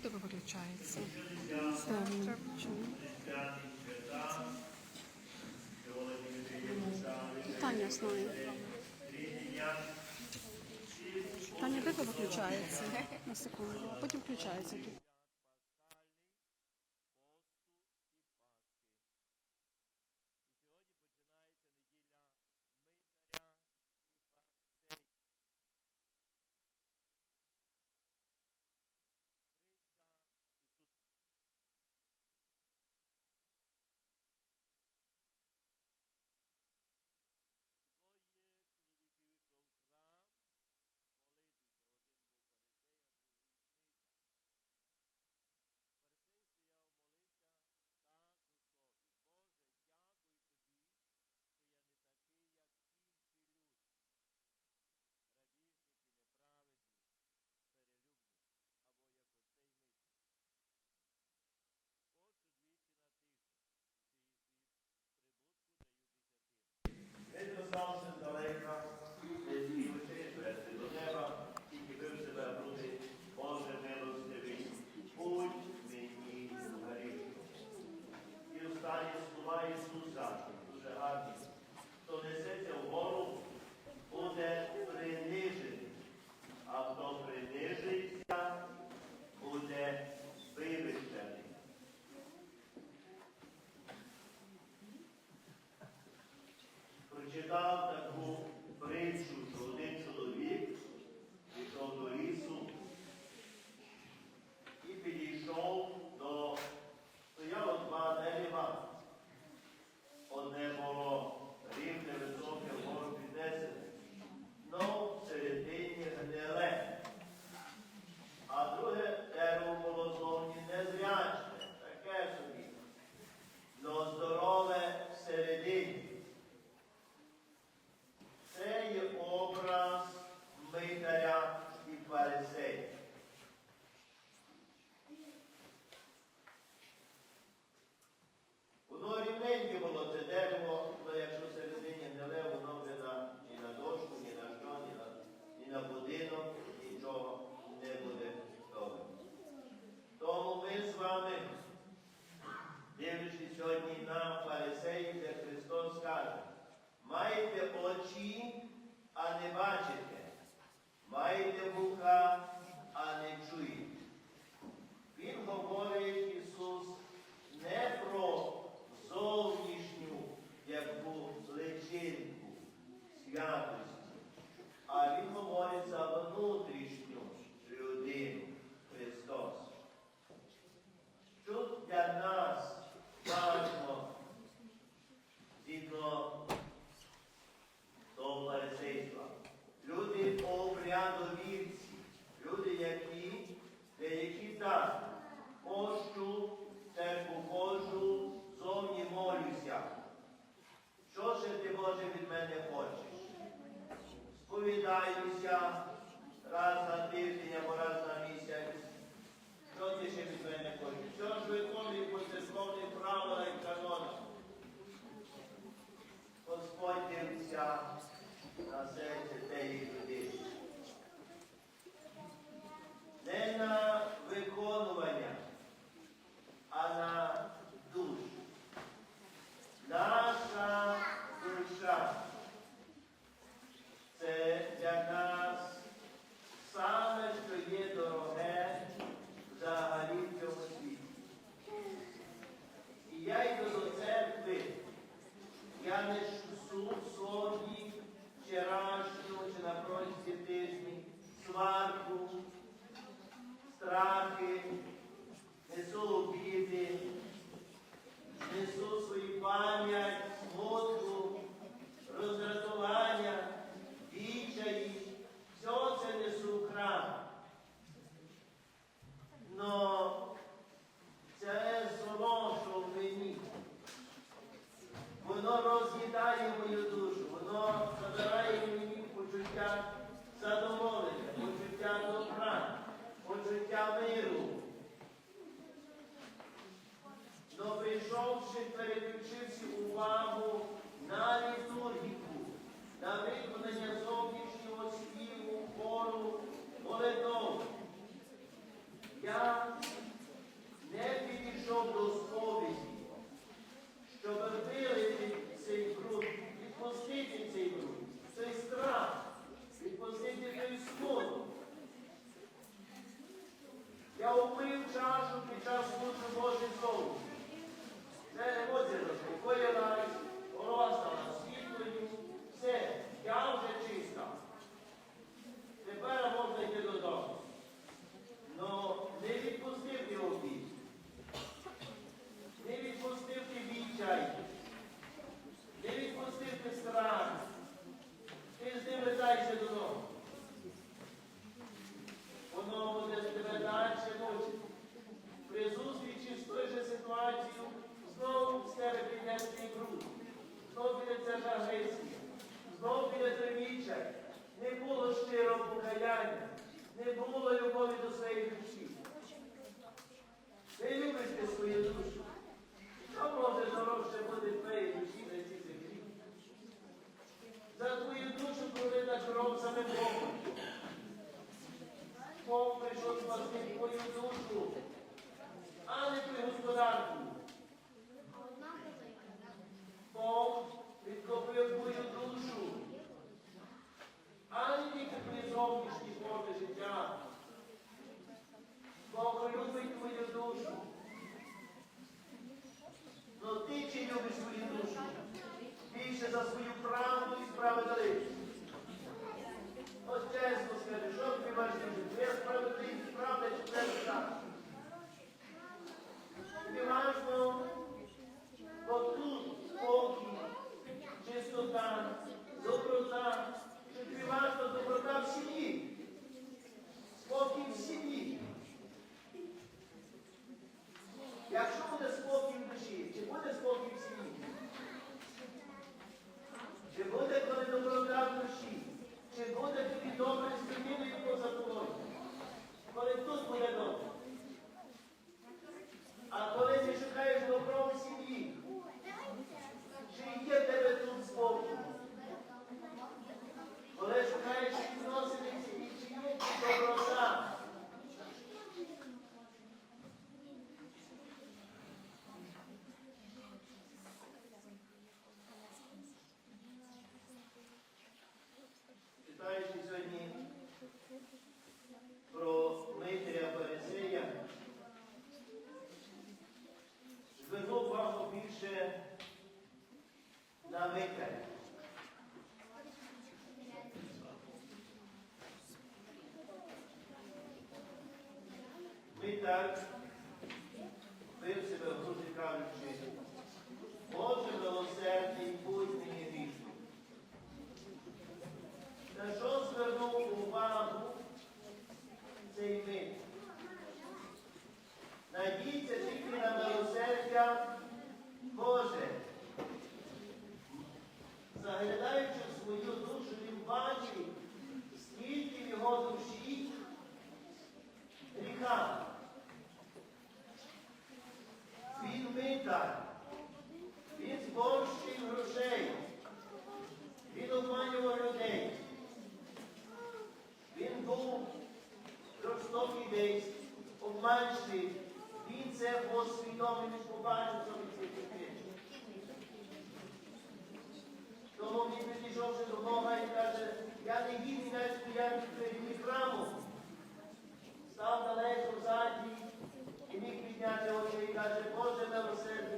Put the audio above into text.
Хто виключається? Таня знає. Таня, де виключається? На секунду. Потім включається тут. що ти ніколи не залишилося. Надійте свідомі поваги до цієї дитини. Тому він підійшовши до Бога і каже, я не гідний навіть стояти перед храму. Став далеко ззаді і міг підняти очі і каже, Боже, милосердя.